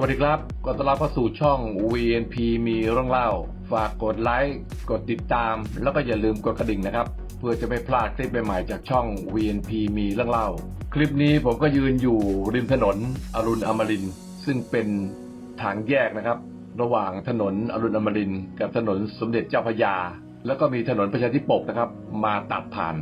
วัสดีครับขอต้อนรับเข้าสู่ช่อง VNP มีเรื่องเล่า ฝากกดไลค์ กดติดตาม แล้วก็อย่าลืมกดกระดิ่งนะครับ เพื่อจะไม่พลาดคลิปใหม่ๆจากช่อง VNP มีเรื่องเล่า คลิปนี้ผมก็ยืนอยู่ริมถนนอรุณอมริน ซึ่งเป็นทางแยกนะครับ ระหว่างถนนอรุณอมริน กับถนนสมเด็จเจ้าพยา แล้วก็มีถนนประชาธิปกนะครับ มาตัดผ่าน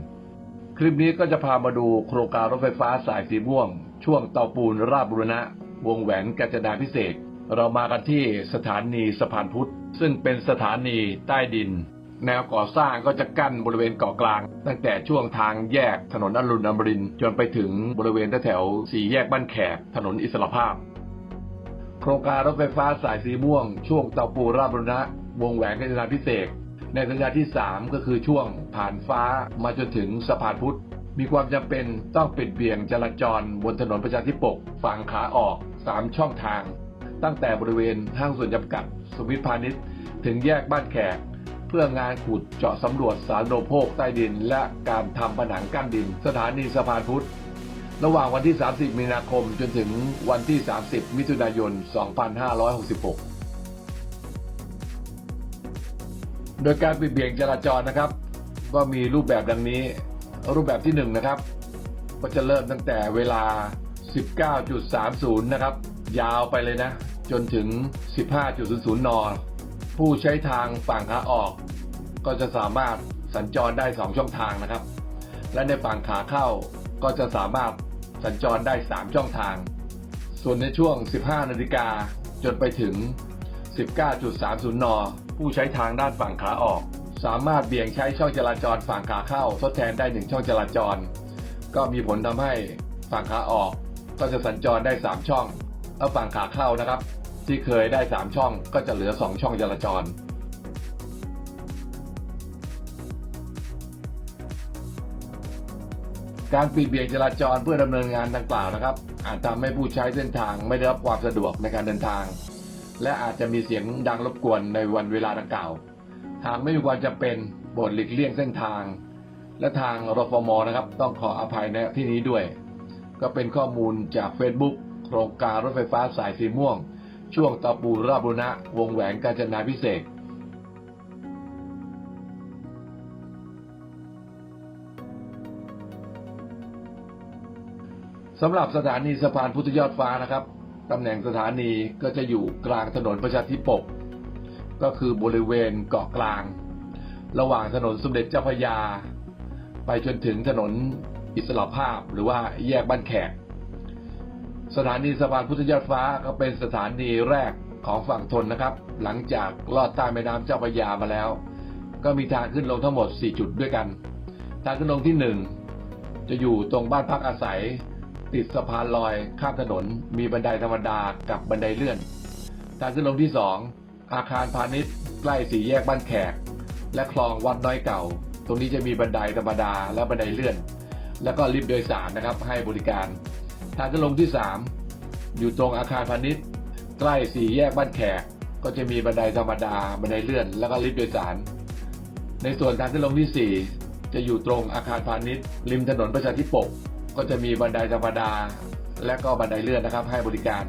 คลิปนี้ก็จะพามาดูโครงการรถไฟฟ้าสายสีม่วง ช่วงเตาปูนราชบุรณะ วงแหวนกาญจนาพิเศษ เรามากันที่สถานีสะพานพุทธ ซึ่งเป็นสถานีใต้ดิน แนวก่อสร้างก็จะกั้นบริเวณเกาะกลาง ตั้งแต่ช่วงทางแยกถนนอรุณอมรินจนไปถึงบริเวณแถวสี่แยกบ้านแขกถนนอิสรภาพ โครงการรถไฟฟ้าสายสีม่วง ช่วงเตาปูราบุรณะ วงแหวนกาญจนาพิเศษในสัญญาที่ 3 ก็คือช่วงผ่านฟ้ามาจนถึงสะพานพุทธ มีความจำเป็นต้องปิดเบี่ยงจราจรบนถนนประชาธิปกฝั่งขาออก 3 ช่องทาง ตั้งแต่บริเวณห้างส่วนจำกัดสวิทพาณิชย์ ถึงแยกบ้านแขก เพื่องานขุดเจาะสำรวจสารโลโภคใต้ดิน และการทำผนังกั้นดิน สถานีสะพานพุทธ ระหว่างวันที่ 30 มีนาคมจนถึงวันที่ 30 มิถุนายน 2566โดยการปิดเบี่ยงจราจรนะครับ ก็มีรูปแบบดังนี้ รูปแบบที่ 1 นะครับ ก็จะเริ่มตั้งแต่เวลา 19.30 นะครับ ยาวไปเลยนะ จนถึง 15.00 น ผู้ใช้ทางฝั่งขาออก ก็จะสามารถสัญจรได้ 2 ช่องทางนะครับ และในฝั่งขาเข้าก็จะสามารถสัญจรได้ 3 ช่องทาง ส่วนในช่วง 15 นาฬิกาจนไปถึง 19.30 น ผู้ใช้ทางด้านฝั่งขาออก สามารถเบี่ยงใช้ช่องจราจรฝั่งขาเข้าทดแทนได้1ช่องจราจร ก็มีผลทำให้ฝั่งขาออก ก็จะสัญจรได้ 3 ช่องแล้วฝั่งขาเข้านะครับ ที่เคยได้ 3 ช่องก็จะเหลือ 2 ช่องจราจรการปิดเบี่ยงจราจรเพื่อดำเนินงานดังกล่าวนะครับ อาจทำให้ผู้ใช้เส้นทางไม่ได้รับความสะดวกในการเดินทาง และอาจจะมีเสียงดังรบกวนในวันเวลาดังกล่าว หากไม่มีความจำเป็นโปรดหลีกเลี่ยงเส้นทาง และทางรฟมนะครับ ต้องขออภัยในที่นี้ด้วย ก็เป็นข้อมูลจาก Facebook โครงการรถไฟฟ้าสายสีม่วง ช่วงตะปูราบุรณะวงแหวนกาญจนาพิเศษสำหรับสถานีสะพานพุทธยอดฟ้านะครับตำแหน่งสถานีก็จะอยู่กลางถนนประชาธิปก ก็คือบริเวณเกาะกลาง ระหว่างถนนสมเด็จเจ้าพระยา ไปจนถึงถนนอิสระภาพหรือว่าแยกบ้านแขก สถานีสะพานพุทธยอดฟ้าก็เป็นสถานีแรกของฝั่งทนนะครับ หลังจากลอดใต้แม่น้ำเจ้าพระยามาแล้ว ก็มีทางขึ้นลงทั้งหมด 4 จุดด้วยกัน ทางขึ้นลงที่ 1 จะอยู่ตรงบ้านพักอาศัย ติดสะพานลอยข้ามถนน มีบันไดธรรมดากับบันไดเลื่อน ทางขึ้นลงที่ 2 อาคารพาณิชย์ใกล้สี่แยกบ้านแขก และคลองวัดน้อยเก่า ตรงนี้จะมีบันไดธรรมดาและบันไดเลื่อน แล้วก็ลิฟต์โดยสารนะครับให้บริการ ทางขึ้นลงที่ 3 อยู่ตรงอาคารพาณิชย์ ใกล้สี่แยกบ้านแขก ก็จะมีบันไดธรรมดาบันไดเลื่อน แล้วก็ลิฟต์โดยสาร ในส่วนทางขึ้นลงที่ 4 จะอยู่ตรงอาคารพาณิชย์ริมถนนประชาธิปกก็จะมีบันไดธรรมดา และก็บันไดเลื่อนนะครับให้บริการ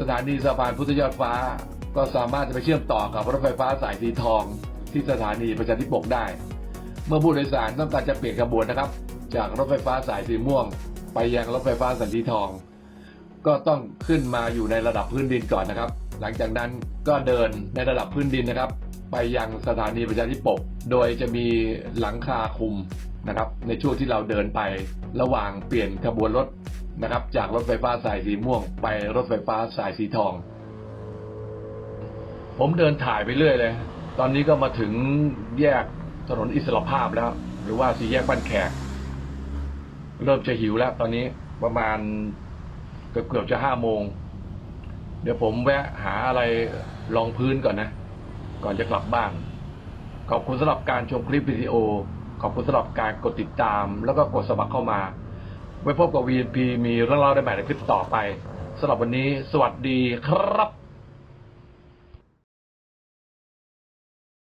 สถานีสะพานพุทธยอดฟ้า ก็สามารถจะไปเชื่อมต่อกับรถไฟฟ้าสายสีทอง ที่สถานีประชาธิปกได้ เมื่อผู้โดยสารต้องการจะเปลี่ยนขบวนนะครับ จากรถไฟฟ้าสายสีม่วง ไปยังรถไฟฟ้าสายสีทอง ก็ต้องขึ้นมาอยู่ในระดับพื้นดินก่อนนะครับ หลังจากนั้นก็เดินในระดับพื้นดินนะครับ ไปยังสถานีประชาธิปกโดยจะมีหลังคาคุมนะครับในช่วงที่เราเดินไประหว่างเปลี่ยนขบวนรถ นะครับ จากรถไฟฟ้าสายสีม่วง ไปรถไฟฟ้าสายสีทอง ผมเดินถ่ายไปเรื่อยเลย ตอนนี้ก็มาถึงแยกถนนอิสรภาพแล้ว หรือว่าสี่แยกบ้านแขก เริ่มจะหิวแล้ว ตอนนี้ประมาณเกือบเกือบจะห้าโมง เดี๋ยวผมแวะหาอะไรรองพื้นก่อนนะ ก่อนจะกลับบ้าน ขอบคุณสำหรับการชมคลิปวิดีโอ ขอบคุณสำหรับการกดติดตาม แล้วก็กดสมัครเข้ามา ไว้พบกับ VNP มีเรื่องเล่าได้ใหม่ในคลิปต่อไปสำหรับวันนี้ สวัสดีครับ